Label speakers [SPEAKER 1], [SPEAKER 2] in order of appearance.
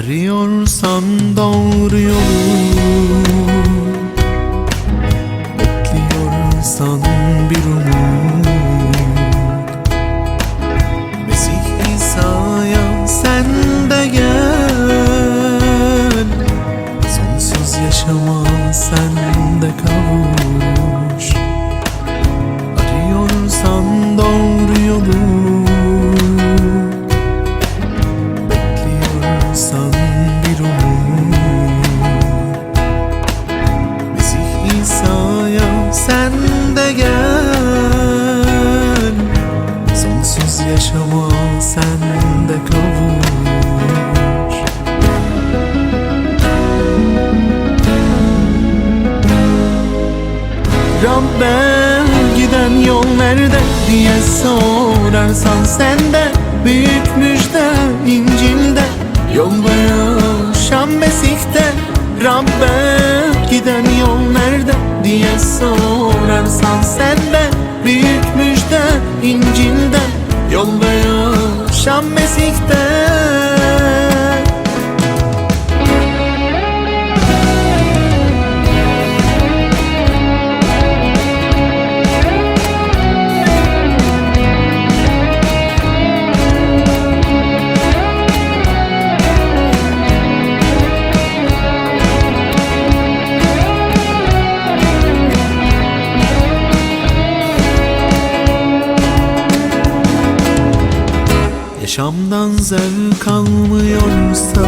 [SPEAKER 1] Arıyorsan doğru yolu Bekliyorsan bir umut Rabbe giden yol nerede diye sorarsan sende Büyük müjde İncil'de. Yol ve yaşam Mesih'te Rabbe giden yol nerede diye sorarsan sende Büyük müjde İncil'de. Yol ve yaşam Mesih'te Yaşamdan zevk almıyorsa